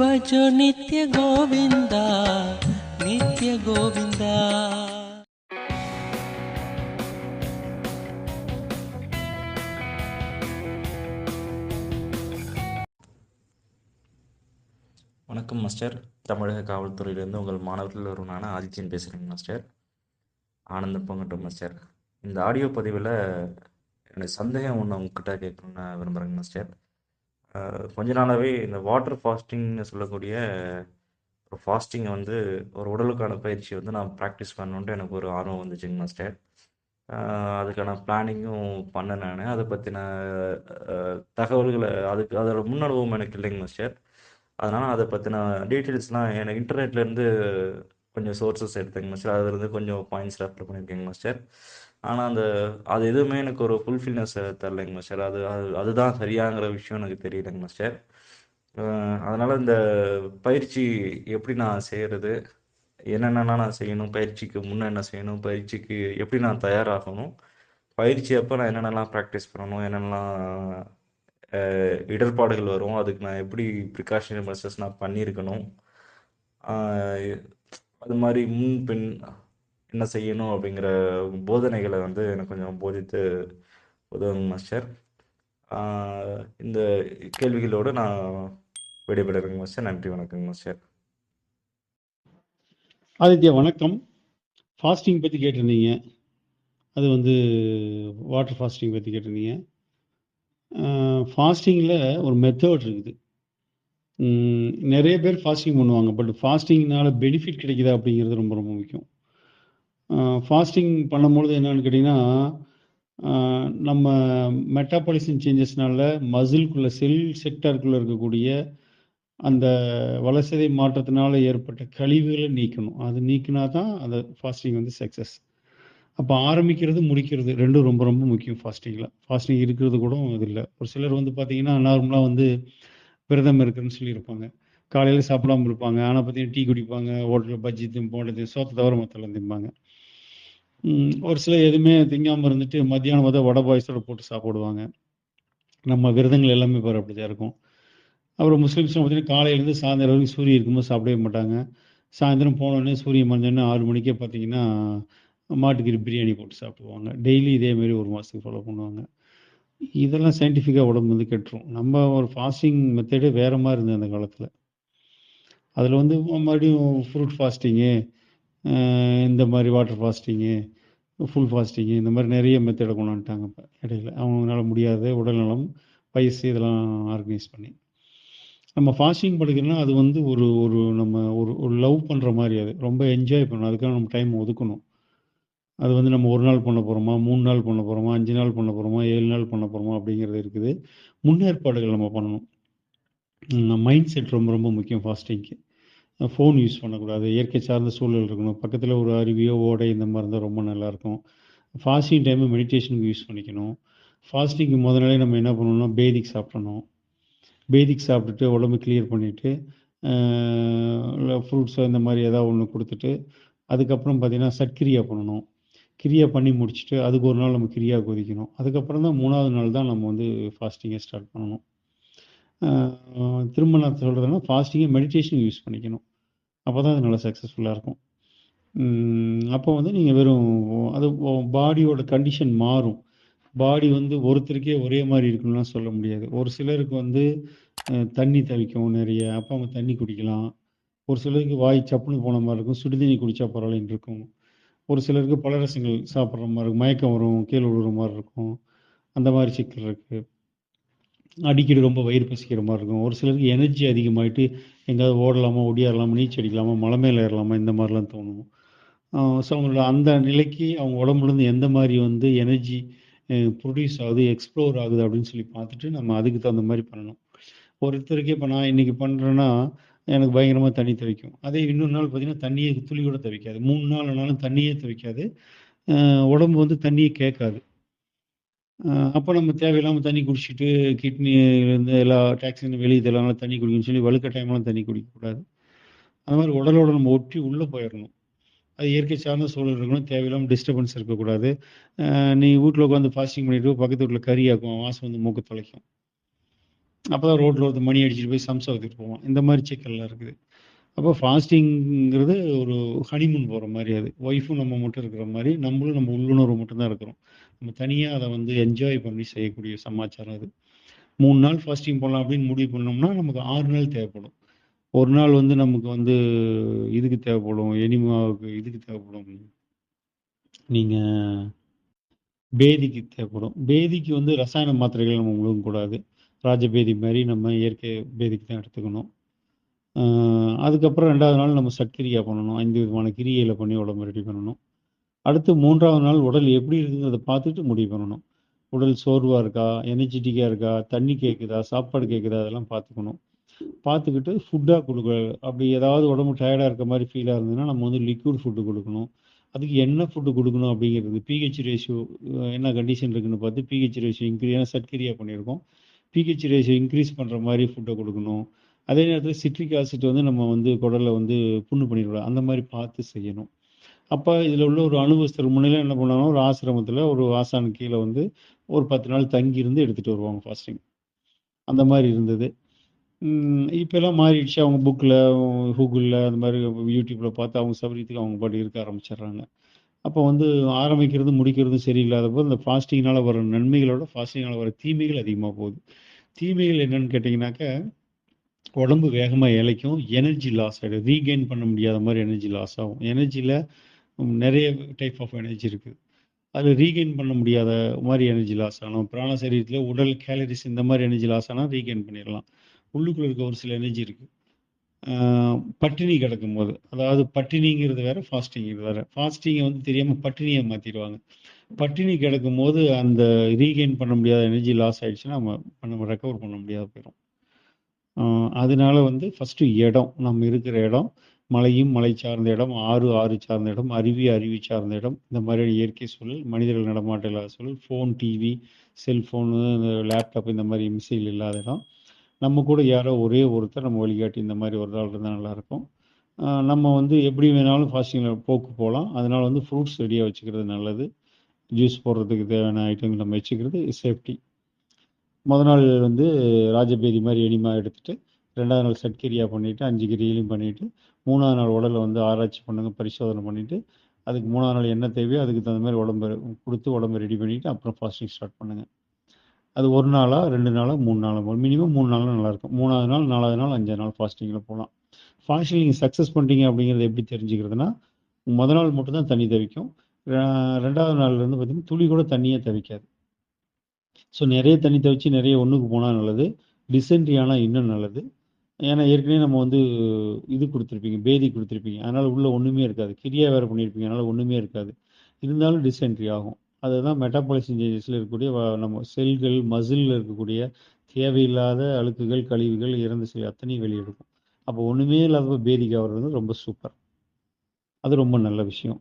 भजो நித்ய கோவிந்தா நித்ய கோவிந்தா வணக்கம் மாஸ்டர். தமிழக காவல்துறையிலேருந்து உங்கள் மாணவர்கள் ஒருவனான ஆதித்யன் பேசுகிறேங்க மாஸ்டர். ஆனந்தம் பொங்கட்டும் மாஸ்டர். இந்த ஆடியோ பதிவில் எனக்கு சந்தேகம் ஒன்று உங்ககிட்ட கேட்கணும்னு விரும்புகிறேங்க மாஸ்டர். கொஞ்ச நாளாகவே இந்த வாட்டர் ஃபாஸ்டிங்னு சொல்லக்கூடிய ஒரு ஃபாஸ்டிங்கை வந்து ஒரு உடலுக்கான பயிற்சி வந்து நான் ப்ராக்டிஸ் பண்ணணுன்ட்டு எனக்கு ஒரு ஆர்வம் வந்துச்சுங்க மாஸ்டர். அதுக்கான பிளானிங்கும் பண்ணேன் நான். அதை பற்றின தகவல்களை அதுக்கு அதோட முன் அனுபவம் எனக்கு இல்லைங்க மாஸ்டர். அதனால் அதை பற்றின டீட்டெயில்ஸ்லாம் எனக்கு இன்டர்நெட்லேருந்து கொஞ்சம் சோர்சஸ் எடுத்தேங்க மாஸ்டர். அதுலேருந்து கொஞ்சம் பாயிண்ட்ஸ் ரெஃபர் பண்ணியிருக்கேங்க மாஸ்டர். ஆனால் அந்த அது எதுவுமே எனக்கு ஒரு ஃபுல்ஃபில்னஸ் தரலைங்க மாஸ்டர் அது அது அதுதான் சரியாங்கிற விஷயம் எனக்கு தெரியலைங்க மாஸ்டர் அதனால் இந்த பயிற்சி எப்படி நான் செய்கிறது என்னென்னலாம் நான் செய்யணும் பயிற்சிக்கு முன்னே என்ன செய்யணும் பயிற்சிக்கு எப்படி நான் தயாராகணும் பயிற்சி அப்போ நான் என்னென்னலாம் ப்ராக்டிஸ் பண்ணணும் என்னென்னலாம் இடர்பாடுகள் வரும் அதுக்கு நான் எப்படி ப்ரிகாஷனரி மெஷர்ஸ் நான் பண்ணியிருக்கணும் அது மாதிரி முன் பின் என்ன செய்யணும் அப்படிங்கிற போதனைகளை வந்து எனக்கு கொஞ்சம் போதித்து உதவுங்க மாஸ்டர் இந்த கேள்விகளோடு நான் விடைபெறுறேங்க மாஸ்டர் நன்றி வணக்கங்க மாஸ்டர் ஆதித்யா வணக்கம். ஃபாஸ்டிங் பற்றி கேட்டிருந்தீங்க. அது வந்து வாட்டர் ஃபாஸ்டிங் பற்றி கேட்டிருந்தீங்க. ஃபாஸ்டிங்கில் ஒரு மெத்தட் இருக்குது. நிறைய பேர் ஃபாஸ்டிங் பண்ணுவாங்க பட் ஃபாஸ்டிங்னால பெனிஃபிட் கிடைக்குதா அப்படிங்கிறது ரொம்ப ரொம்ப முக்கியம். ஃபாஸ்டிங் பண்ணும்பொழுது என்னன்னு கேட்டிங்கன்னா நம்ம மெட்டாபாலிசம் சேஞ்சஸ்னால மசில்குள்ளே செல் செக்டாருக்குள்ளே இருக்கக்கூடிய அந்த வளர்சிதை மாற்றத்தினால ஏற்பட்ட கழிவுகளை நீக்கணும். அது நீக்கினா தான் அந்த ஃபாஸ்டிங் வந்து சக்ஸஸ் அப்போ ஆரம்பிக்கிறது முடிக்கிறது ரெண்டும் ரொம்ப ரொம்ப முக்கியம் ஃபாஸ்டிங்கில் ஃபாஸ்டிங் இருக்கிறது கூட இது இல்லை. ஒரு சிலர் வந்து பார்த்தீங்கன்னா நார்மலாக வந்து விரதம் இருக்குன்னு சொல்லியிருப்பாங்க. காலையில் சாப்பிடாம இருப்பாங்க. ஆனால் பார்த்தீங்கன்னா டீ குடிப்பாங்க ஹோட்டலில் பஜ்ஜி திம்போண்டு சோத்தை தவிர மற்றெல்லாம் திம்பாங்க. ஒரு சிலர் எதுவுமே திங்காமல் இருந்துட்டு மத்தியானம் பார்த்தா வடை பாயசோட போட்டு சாப்பிடுவாங்க. நம்ம விரதங்கள் எல்லாமே பேர் அப்படி தான் இருக்கும். அப்புறம் முஸ்லீம்ஸ் பார்த்தீங்கன்னா காலையிலேருந்து சாயந்தரம் வரைக்கும் சூரியன் இருக்கும்போது சாப்பிடவே மாட்டாங்க. சாயந்தரம் போனோடனே சூரியன் மறைஞ்சோடனே ஆறு மணிக்கே பார்த்தீங்கன்னா மாட்டுக்கறி பிரியாணி போட்டு சாப்பிடுவாங்க. டெய்லி இதேமாரி ஒரு மாதத்துக்கு ஃபாலோ பண்ணுவாங்க. இதெல்லாம் சயின்டிஃபிக்காக உடம்பு வந்து கெட்டுரும். நம்ம ஒரு ஃபாஸ்டிங் மெத்தடே வேற மாதிரி இருந்தது அந்த காலத்தில். அதில் வந்து மறுபடியும் ஃப்ரூட் ஃபாஸ்டிங்கு இந்த மாதிரி வாட்டர் ஃபாஸ்டிங்கு ஃபுல் ஃபாஸ்டிங்கு இந்த மாதிரி நிறைய மெத்தடை கொண்டு வந்துட்டாங்க இப்போ இடையில. அவங்களால முடியாத உடல்நலம் வயசு இதெல்லாம் ஆர்கனைஸ் பண்ணி. நம்ம ஃபாஸ்டிங் படிக்கிறோன்னா அது வந்து ஒரு ஒரு நம்ம ஒரு ஒரு லவ் பண்ணுற மாதிரி அது. ரொம்ப என்ஜாய் பண்ணணும். அதுக்காக நம்ம டைம் ஒதுக்கணும். அது வந்து நம்ம ஒரு நாள் பண்ண போகிறோமா மூணு நாள் பண்ண போகிறோமா அஞ்சு நாள் பண்ண போகிறோமா ஏழு நாள் பண்ண போகிறோமா அப்படிங்கிறது இருக்குது. முன்னேற்பாடுகள் நம்ம பண்ணணும். மைண்ட் செட் ரொம்ப ரொம்ப முக்கியம் ஃபாஸ்டிங்க்கு ஃபோன் யூஸ் பண்ணக்கூடாது. இயற்கை சார்ந்த சூழல் இருக்கணும். பக்கத்தில் ஒரு அருவியோ ஓடை இந்த மாதிரி இருந்தால் ரொம்ப நல்லாயிருக்கும். ஃபாஸ்டிங் டைமை மெடிடேஷனுக்கு யூஸ் பண்ணிக்கணும். ஃபாஸ்டிங்க்கு முதல் நாளே நம்ம என்ன பண்ணணும்னா பேதிக் சாப்பிடணும். பேதிக் சாப்பிட்டுட்டு உடம்பு கிளியர் பண்ணிவிட்டு ஃப்ரூட்ஸோ இந்த மாதிரி ஏதாவது ஒன்று கொடுத்துட்டு அதுக்கப்புறம் பார்த்தீங்கன்னா சட்கிரியா பண்ணணும். கிரியா பண்ணி முடிச்சுட்டு அதுக்கு ஒரு நாள் நம்ம கிரியா கொதிக்கணும். அதுக்கப்புறம் தான் மூணாவது நாள் தான் நம்ம வந்து ஃபாஸ்டிங்கை ஸ்டார்ட் பண்ணணும். திரும்ப நான் சொல்கிறதுனா ஃபாஸ்டிங்கை மெடிடேஷன் யூஸ் பண்ணிக்கணும். அப்போ தான் அது நல்லா சக்ஸஸ்ஃபுல்லாக இருக்கும். அப்போ வந்து நீங்கள் வெறும் அது பாடியோட கண்டிஷன் மாறும். பாடி வந்து ஒருத்தருக்கே ஒரே மாதிரி இருக்குன்னுலாம் சொல்ல முடியாது. ஒரு சிலருக்கு வந்து தண்ணி தவிக்கும் நிறைய அப்போ அவங்க தண்ணி குடிக்கலாம். ஒரு சிலருக்கு வாய் சப்புன்னு போன மாதிரி இருக்கும் சுடுதண்ணி குடித்தா பரவாயில்லைன்னு இருக்கும். ஒரு சிலருக்கு பலரசங்கள் சாப்பிட்ற மாதிரி இருக்கும் மயக்கம் வரும் கீழே விழுற மாதிரி இருக்கும். அந்த மாதிரி சிக்கல் இருக்குது அடிக்கடி ரொம்ப வயிறு பசிக்கிற மாதிரி இருக்கும். ஒரு சிலருக்கு எனர்ஜி அதிகமாயிட்டு எங்கேயாவது ஓடலாமா ஒடியாடலாமா நீச்சல் அடிக்கலாமா மலை மேலே ஏறலாமா இந்த மாதிரிலாம் தோணும். ஸோ அவங்களோட அந்த நிலைக்கு அவங்க உடம்புலேருந்து எந்த மாதிரி வந்து எனர்ஜி ப்ரொடியூஸ் ஆகுது எக்ஸ்ப்ளோர் ஆகுது அப்படின்னு சொல்லி பார்த்துட்டு நம்ம அதுக்கு தகுந்த மாதிரி பண்ணணும். ஒருத்தருக்கே இப்போ நான் இன்றைக்கி பண்ணுறேன்னா எனக்கு பயங்கரமாக தண்ணி துவைக்கும் அதே இன்னொரு நாள் பார்த்தீங்கன்னா தண்ணியை துளி கூட துவைக்காது மூணு நாள் ஆனாலும் தண்ணியே துவைக்காது உடம்பு வந்து தண்ணியே கேட்காது. அப்போ நம்ம தேவையில்லாமல் தண்ணி குடிச்சிட்டு கிட்னிலேருந்து எல்லா டாக்ஸின் வெளியே இதெல்லாம் தண்ணி குடிக்கணும்னு சொல்லி வழுக்க டைம்லாம் தண்ணி குடிக்கக்கூடாது. அந்த மாதிரி உடலோட நம்ம ஒட்டி உள்ளே போயிடணும் அது இயற்கை சார்ந்த சூழல் இருக்கணும். தேவையில்லாமல் டிஸ்டர்பன்ஸ் இருக்கக்கூடாது. நீ வீட்டில் உட்காந்து ஃபாஸ்டிங் பண்ணிட்டு பக்கத்து வீட்டில் கறி ஆக்கும் வாசம் வந்து மூக்கு தொலைக்கும். அப்போ தான் ரோட்டில் ஒருத்தர் மணி அடிச்சுட்டு போய் சம்சா ஊற்றிட்டு போவான். இந்த மாதிரி சிக்கல்லாம் இருக்குது. அப்போ ஃபாஸ்டிங்கிறது ஒரு ஹனிமூன் போகிற மாதிரி அது. ஒய்ஃபும் நம்ம மட்டும் இருக்கிற மாதிரி நம்மளும் நம்ம உள்ளுணர்வு மட்டும்தான் இருக்கிறோம். நம்ம தனியாக அதை வந்து என்ஜாய் பண்ணி செய்யக்கூடிய சமாச்சாரம் அது. மூணு நாள் ஃபாஸ்டிங் போடலாம் அப்படின்னு முடிவு பண்ணோம்னா நமக்கு ஆறு நாள் தேவைப்படும். ஒரு நாள் வந்து நமக்கு வந்து இதுக்கு தேவைப்படும் எனிமாவுக்கு இதுக்கு தேவைப்படும். நீங்கள் பேதிக்கு தேவைப்படும். பேதிக்கு வந்து ரசாயன மாத்திரைகள் நம்ம முழுங்கக்கூடாது ராஜபேதி மாதிரி நம்ம இயற்கை பேதிக்கு தான் எடுத்துக்கணும். அதுக்கப்புறம் ரெண்டாவது நாள் நம்ம சட்கிரியா பண்ணணும். ஐந்து விதமான கிரியையில் பண்ணி உடம்பு ரெடி பண்ணணும். அடுத்து மூன்றாவது நாள் உடல் எப்படி இருக்குங்கிறத பார்த்துட்டு முடிவு பண்ணணும். உடல் சோர்வாக இருக்கா? எனர்ஜெட்டிக்காக இருக்கா? தண்ணி கேட்குதா சாப்பாடு கேட்குதா அதெல்லாம் பார்த்துக்கணும். பார்த்துக்கிட்டு ஃபுட்டாக கொடுக்க அப்படி ஏதாவது உடம்பு டயர்டாக இருக்க மாதிரி ஃபீலாக இருந்ததுன்னா நம்ம வந்து லிக்விட் ஃபுட்டு கொடுக்கணும். அதுக்கு என்ன ஃபுட்டு கொடுக்கணும் அப்படிங்கிறது. பிஹெச் ரேஷியோ என்ன கண்டிஷன் இருக்குன்னு பார்த்து பிஹெச் ரேஷியோ இன்க்ரீஸ் ஏன்னா சட்கிரியா பண்ணியிருக்கோம். பிஹெச் ரேஷியோ இன்க்ரீஸ் பண்ணுற மாதிரி ஃபுட்டை கொடுக்கணும். அதே நேரத்தில் சிட்ரிக் ஆசிட் வந்து நம்ம வந்து குடலில் வந்து புண்ணு பண்ணிடக்கூடாது. அந்த மாதிரி பார்த்து செய்யணும். அப்போ இதில் உள்ள ஒரு அனுபவஸ்தர் முன்னில என்ன பண்ணுவாங்கன்னா ஒரு ஆசிரமத்தில் ஒரு ஆசான் கீழே வந்து ஒரு பத்து நாள் தங்கி இருந்து எடுத்துகிட்டு வருவாங்க ஃபாஸ்டிங் அந்த மாதிரி இருந்தது. இப்போல்லாம் மாறிடுச்சு. அவங்க புக்கில் கூகுளில் அந்த மாதிரி யூடியூப்பில் பார்த்து அவங்க சௌகரியத்துக்கு அவங்க பாட்டு இருக்க ஆரம்பிச்சிடுறாங்க. அப்போ வந்து ஆரம்பிக்கிறது முடிக்கிறது சரியில்லாத போது இந்த ஃபாஸ்டிங்னால் வர நன்மைகளோட ஃபாஸ்டிங்னால் வர தீமைகள் அதிகமாக போகுது. தீமைகள் என்னன்னு கேட்டிங்கனாக்கா உடம்பு வேகமாக இழைக்கும் எனர்ஜி லாஸ் ஆகிடும் ரீகெயின் பண்ண முடியாத மாதிரி எனர்ஜி லாஸ் ஆகும். எனர்ஜியில் நிறைய டைப் ஆஃப் எனர்ஜி இருக்குது அதில் ரீகெயின் பண்ண முடியாத மாதிரி எனர்ஜி லாஸ் ஆனால் பிராண சரீரத்தில் உடல் கேலரிஸ் இந்த மாதிரி எனர்ஜி லாஸ் ஆனால் ரீகெயின் பண்ணிடலாம். உள்ளுக்குள்ள இருக்க ஒரு சில எனர்ஜி இருக்குது பட்டினி கிடக்கும் போது அதாவது பட்டினிங்கிறது வேற ஃபாஸ்டிங்கிறது வேற. ஃபாஸ்டிங்கை வந்து தெரியாமல் பட்டினியை மாற்றிடுவாங்க பட்டினி கிடக்கும் போது அந்த ரீகெயின் பண்ண முடியாத எனர்ஜி லாஸ் ஆயிடுச்சுன்னா நம்ம நம்ம ரெக்கவர் பண்ண முடியாத போயிடும் அதனால வந்து ஃபஸ்ட்டு இடம் நம்ம இருக்கிற இடம் மலையும் மலை சார்ந்த இடம் ஆறு ஆறு சார்ந்த இடம் அருவி அருவி சார்ந்த இடம். இந்த மாதிரியான இயற்கை சூழல் மனிதர்கள் நடமாட்டம் இல்லாத சூழல் ஃபோன் டிவி செல்ஃபோனு லேப்டாப் இந்த மாதிரி மிசைல் இல்லாத இடம். நம்ம கூட யாரோ ஒரே ஒருத்தர் நம்ம வழிகாட்டி இந்த மாதிரி ஒரு ஆள் இருந்தால் நல்லாயிருக்கும் நம்ம வந்து எப்படி வேணாலும் ஃபாஸ்டிங்கில் போக்கு போகலாம். அதனால் வந்து ஃப்ரூட்ஸ் ரெடியாக வச்சுக்கிறது நல்லது. ஜூஸ் போடுறதுக்கு தேவையான ஐட்டங்கள் நம்ம வச்சுக்கிறது சேஃப்டி முத நாள் வந்து ராஜபேதி மாதிரி எனிமா எடுத்துகிட்டு ரெண்டாவது நாள் சட்கிரியா பண்ணிவிட்டு அஞ்சு கிரியிலையும் பண்ணிவிட்டு மூணாவது நாள் உடலை வந்து ஆராய்ச்சி பண்ணுங்க பரிசோதனை பண்ணிவிட்டு அதுக்கு மூணாவது நாள் என்ன தேவையோ அதுக்கு தகுந்த மாதிரி உடம்பு கொடுத்து உடம்பு ரெடி பண்ணிவிட்டு அப்புறம் ஃபாஸ்டிங் ஸ்டார்ட் பண்ணுங்கள் அது ஒரு நாளாக ரெண்டு நாளாக மூணு நாளாக மினிமம் மூணு நாளாக நல்லாயிருக்கும் மூணாவது நாள் நாலாவது நாள் அஞ்சாவது நாள் ஃபாஸ்டிங்கில் போகலாம் ஃபாஸ்டிங் நீங்கள் சக்ஸஸ் பண்ணிட்டீங்க அப்படிங்கிறது எப்படி தெரிஞ்சுக்கிறதுனா முத நாள் மட்டும்தான் தண்ணி தவிக்கும் ரெண்டாவது நாள்லேருந்து பார்த்தீங்கன்னா துளி கூட தண்ணியே தவிக்காது ஸோ நிறைய தண்ணி தவிச்சு நிறைய ஒன்றுக்கு போனால் நல்லது. டிசென்ட்ரி ஆனால் இன்னும் நல்லது. ஏன்னா ஏற்கனவே நம்ம வந்து இது கொடுத்துருப்பீங்க பேதி கொடுத்துருப்பீங்க. அதனால் உள்ளே ஒன்றுமே இருக்காது. கிரியா வேறு பண்ணியிருப்பீங்க அதனால் ஒன்றுமே இருக்காது. இருந்தாலும் டிசென்ட்ரி ஆகும். அதுதான் மெட்டாபாலிசம் சேஞ்சஸில் இருக்கக்கூடிய நம்ம செல்கள் மசிலில் இருக்கக்கூடிய தேவையில்லாத அழுக்குகள் கழிவுகள் இறந்த செல் அத்தனையும் வெளியெடுக்கும். அப்போ ஒன்றுமே இல்லாத பேதிக்கு ஆகிறது ரொம்ப சூப்பர் அது ரொம்ப நல்ல விஷயம்.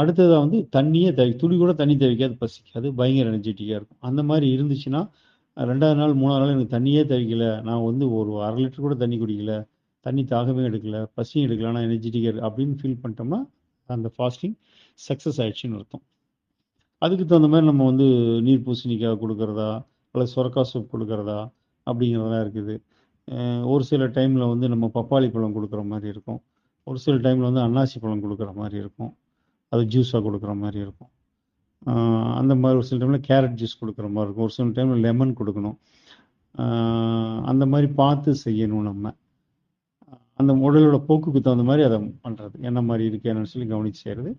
அடுத்ததாக வந்து தண்ணியே தவி துளி கூட தண்ணி தவிக்காது பசிக்காது பயங்கர எனர்ஜெட்டிக்காக இருக்கும். அந்த மாதிரி இருந்துச்சுன்னா ரெண்டாவது நாள் மூணாவது நாள் எனக்கு தண்ணியே தவிக்கல நான் வந்து ஒரு அரை லிட்டர் கூட தண்ணி குடிக்கல. தண்ணி தாகமே எடுக்கல. பசியும் எடுக்கல. ஆனால் எனர்ஜெட்டிக்காக அப்படின்னு ஃபீல் பண்ணிட்டோம்னா அந்த ஃபாஸ்டிங் சக்ஸஸ் ஆயிடுச்சுன்னு அர்த்தம். அதுக்கு தகுந்த மாதிரி நம்ம வந்து நீர் பூசணிக்காய் கொடுக்குறதா அல்லது சுரக்கா சூப் கொடுக்குறதா அப்படிங்கிறதா இருக்குது. ஒரு சில டைமில் வந்து நம்ம பப்பாளி பழம் கொடுக்குற மாதிரி இருக்கும். ஒரு சில டைமில் வந்து அன்னாசி பழம் கொடுக்குற மாதிரி இருக்கும். அது ஜூஸாக கொடுக்குற மாதிரி இருக்கும். அந்த மாதிரி ஒரு சில டைமில் கேரட் ஜூஸ் கொடுக்குற மாதிரி இருக்கும். ஒரு சில டைமில் லெமன் கொடுக்கணும். அந்த மாதிரி பார்த்து செய்யணும் நம்ம. அந்த உடலோட போக்குக்கு தகுந்த மாதிரி அதை பண்ணுறது என்ன மாதிரி இருக்கு என்னன்னு சொல்லி கவனித்து செய்கிறது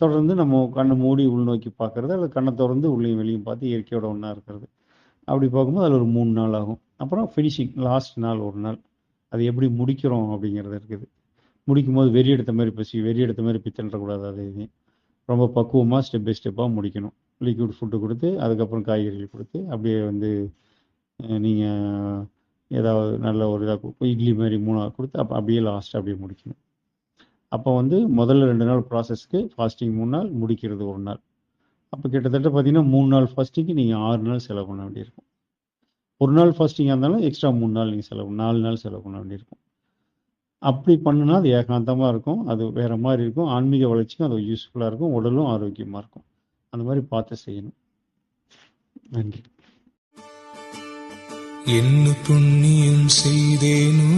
தொடர்ந்து நம்ம கண்ணை மூடி உள்நோக்கி பார்க்கறது அல்லது கண்ணை திறந்து உள்ளேயும் வெளியும் பார்த்து இயற்கையோட ஒன்றா இருக்கிறது. அப்படி பார்க்கும்போது அதில் ஒரு மூணு நாள் ஆகும். அப்புறம் ஃபினிஷிங் லாஸ்ட் நாள் ஒரு நாள். அது எப்படி முடிக்கிறோம் அப்படிங்கிறது இருக்குது. முடிக்கும் போது வெறி எடுத்த மாதிரி பசி வெறி எடுத்த மாதிரி பித்தன்றக்கூடாது அது இது ரொம்ப பக்குவமாக ஸ்டெப் பை ஸ்டெப்பாக முடிக்கணும். லிக்விட் ஃபுட்டு கொடுத்து அதுக்கப்புறம் காய்கறிகள் கொடுத்து அப்படியே வந்து நீங்கள் ஏதாவது நல்ல ஒரு இதாக இட்லி மாதிரி மூணாக கொடுத்து அப்போ அப்படியே லாஸ்ட் அப்படியே முடிக்கணும். அப்போ வந்து முதல்ல ரெண்டு நாள் ப்ராசஸ்க்கு ஃபாஸ்டிங் மூணு நாள் முடிக்கிறது ஒரு நாள். அப்போ கிட்டத்தட்ட பார்த்தீங்கன்னா மூணு நாள் ஃபாஸ்டிங்க்கு நீங்கள் ஆறு நாள் செலவு பண்ண வேண்டியிருக்கும். ஒரு நாள் ஃபாஸ்டிங்காக இருந்தாலும் எக்ஸ்ட்ரா மூணு நாள் நீங்கள் செலவு நாலு நாள் செலவு பண்ண வேண்டியிருக்கும். அப்படி பண்ணுனா அது ஏகாந்தமாக இருக்கும். அது வேறு மாதிரி இருக்கும். ஆன்மீக வளர்ச்சிக்கும் அது யூஸ்ஃபுல்லாக இருக்கும். உடலும் ஆரோக்கியமாக இருக்கும். அந்த மாதிரி பார்த்து செய்யணும். நன்றி. என்ன புண்ணியம் செய்தேனோ